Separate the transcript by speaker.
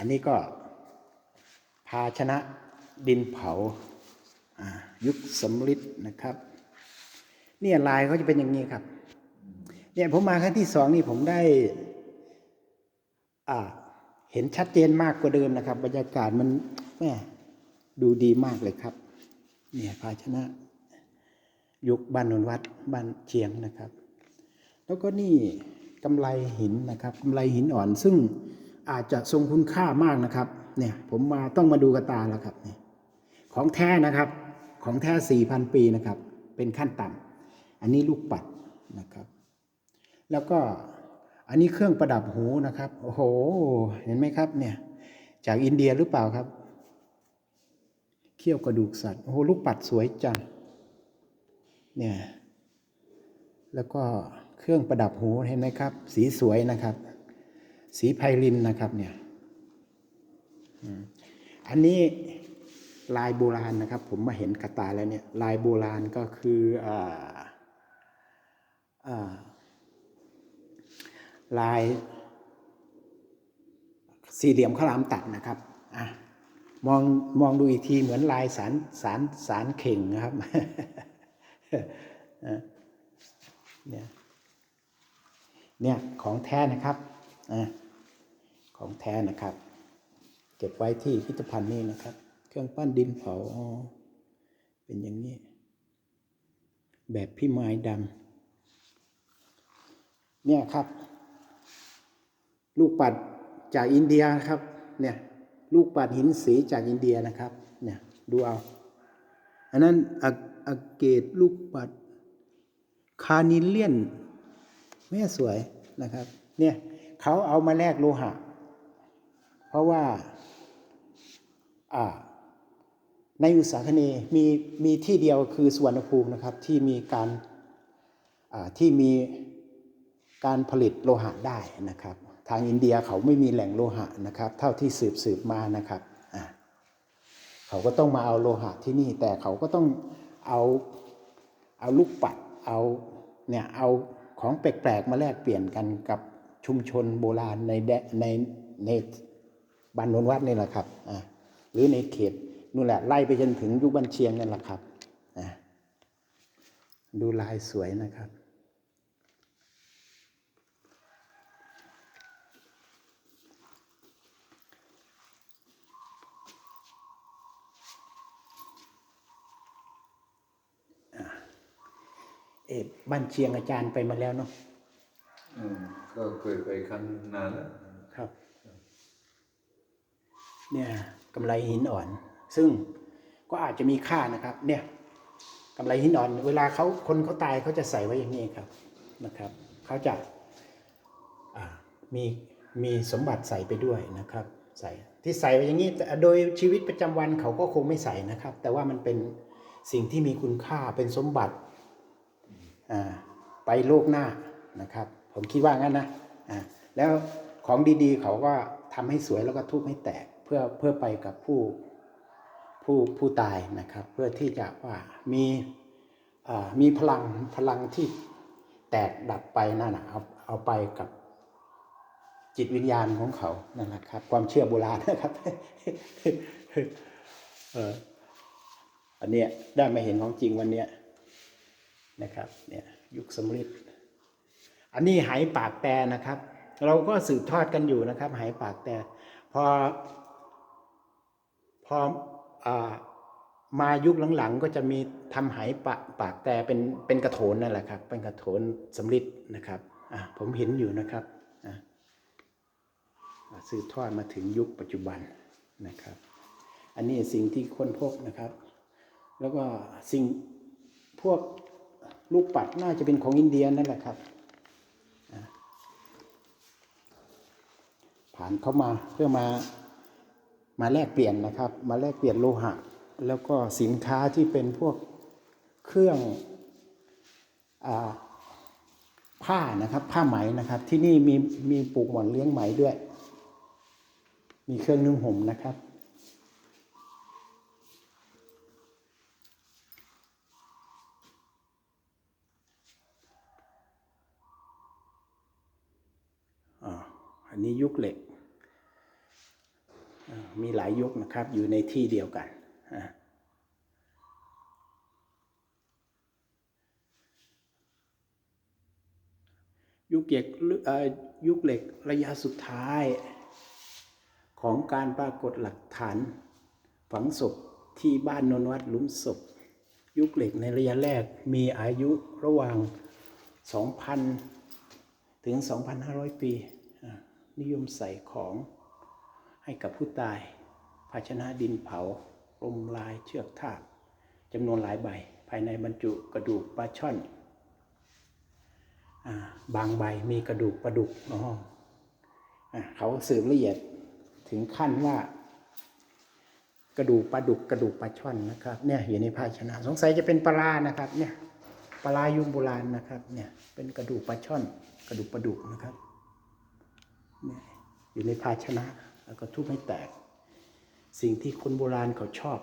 Speaker 1: อันนี้ก็ภาชนะดินเผายุคสำริดนะครับ เนี่ยลายเขาจะเป็นอย่างนี้ครับ เนี่ยผมมาครั้งที่สองนี่ผมได้อ่าเห็นชัดเจนมากกว่าเดิมนะครับ บรรยากาศมันแม่ดูดีมากเลยครับ เนี่ยภาชนะ ยุคบ้านนนวัดบ้านเชียงนะครับ แล้วก็นี่กำไลหินนะครับกำไลหินอ่อนซึ่ง อาจจะทรงคุณค่ามากนะครับเนี่ยผมมาต้องมาดูกระตาแล้วครับนี่ของแท้นะครับของแท้สี่พันปีนะครับ เป็นขั้นต่ำอันนี้ลูกปัดนะครับ แล้วก็อันนี้เครื่องประดับหูนะครับโอ้โหเห็นไหมครับเนี่ยจากอินเดียหรือเปล่าครับเขี้ยวกระดูกสัตว์โอ้โหลูกปัดสวยจังเนี่ยแล้วก็เครื่องประดับหูเห็นไหมครับ สีสวยนะครับ สีไพลินนะครับเนี่ยอันนี้ลายโบราณนะครับ ผมมาเห็นกระตาแล้วเนี่ยลายโบราณก็คืออลายสี่เหลี่ยมข้าวหลามตัดนะครับอะมองมองดูอีกทีเหมือนลายสารสารสารเข่งนะครับเนี่ยเนี่ยของแท้นะครับ อะของแท้นะครับ เก็บไว้ที่พิพิธภัณฑ์นี่นะครับ เครื่องปั้นดินเผาเป็นอย่างนี้ แบบพี่ไม้ดำเนี่ยครับ ลูกปัดจากอินเดียครับเนี่ยลูกปัดหินสีจากอินเดียนะครับเนี่ยดูเอา อันนั้นอะอะเกตลูกปัดคานิเลียนแม่สวยนะครับ เนี่ย เขาเอามาแลกโลหะ เพราะว่าในอุตสาคเนมีมีที่เดียวคือสุวรรณภูมินะครับที่มีการที่มีการผลิตโลหะได้นะครับ ทางอินเดียเขาไม่มีแหล่งโลหะนะครับ เท่าที่สืบสืบมานะครับเขาก็ต้องมาเอาโลหะที่นี่ แต่เขาก็ต้องเอาเอาลูกปัดเอาเนี่ยเอาของแปลกๆมาแลกเปลี่ยนกันกับ ชุมชนโบราณในแในในบ้านนนวัดนี่แหละครับอ่าหรือในเขตนู่นแหละไล่ไปจนถึงยุคบันเชียงนั่นแหละครับอ่าดูลายสวยนะครับเอบ้านเชียงอาจารย์ไปมาแล้วเนาะ
Speaker 2: ก็เคยไปครั้งนานแล้ว
Speaker 1: ครับ เนี่ยกำไรหินอ่อน ซึ่งก็อาจจะมีค่านะครับ เนี่ยกำไรหินอ่อน เวลาเขาคนเขาตายเขาจะใส่ไว้อย่างนี้ครับนะครับเขาจะมีมีสมบัติใส่ไปด้วยนะครับ ใส่ที่ใส่ไว้อย่างนี้แต่โดยชีวิตประจำวันเขาก็คงไม่ใส่นะครับ แต่ว่ามันเป็นสิ่งที่มีคุณค่าเป็นสมบัติไปโลกหน้านะครับ ผมคิดว่างั้นนะอ่าแล้วของดีๆ เขาก็ทำให้สวยแล้วก็ทุบให้แตกเพื่อเพื่อไปกับผู้ผู้ผู้ตายนะครับ เพื่อที่จะว่ามีอ่ามีพลังพลังที่แตกดับไปนั่นนะเอาเอาไปกับจิตวิญญาณของเขานั่นแหละครับ ความเชื่อโบราณนะครับเอออันเนี้ยได้มาเห็นของจริงวันเนี้ยนะครับ เนี่ยยุคสมฤทธิ์ อันนี้ไหปากแต่นะครับ เราก็สืบทอดกันอยู่นะครับไหปากแต่พอพออามายุคหลังๆ ก็จะมีทำไหปากปากแต่เป็นเป็นกระโถนนั่นแหละครับ เป็นกระโถนสำริดนะครับผมเห็นอยู่นะครับสืบทอดมาถึงยุคปัจจุบันนะครับ อันนี้สิ่งที่ค้นพบนะครับ แล้วก็สิ่งพวกลูกปัดน่าจะเป็นของอินเดียนั่นแหละครับอะ ผ่านเข้ามาเพื่อมามาแลกเปลี่ยนนะครับ มาแลกเปลี่ยนโลหะ แล้วก็สินค้าที่เป็นพวกเครื่องอผ้านะครับ ผ้าไหมนะครับ ที่นี่มีมีปลูกหมอนเลี้ยงไหมด้วย มีเครื่องนุ่งห่มนะครับอันนี้ยุคเหล็ก มีหลายยุคนะครับอยู่ในที่เดียวกัน ยุคเหล็กเอ่อยุคเหล็กระยะสุดท้าย ของการปรากฏหลักฐาน ฝังศพที่บ้านนนวัดลุมศพ ยุคเหล็กในระยะแรกมีอายุระหว่าง 2,000 ถึง 2,500 ปีอ่านิยมใส่ของ ให้กับผู้ตาย ภาชนะดินเผาลมลายเชือกทากจำนวนหลายใบ ภายในบรรจุกระดูกปลาช่อนอบางใบมีกระดูกปลาดุกอ๋ออ่าเขาสืบละเอียดถึงขั้นว่ากระดูกปลาดุกกระดูกปลาช่อนนะครับเนี่ยอยู่ในภาชนะ สงสัยจะเป็นปลาร้านะครับเนี่ยปลาร้ายุคโบราณนะครับเนี่ยเป็นกระดูกปลาช่อน กระดูกปลาดุกนะครับเนี่ยอยู่ในภาชนะ แล้วก็ทุบให้แตก สิ่งที่คนโบราณเขาชอบ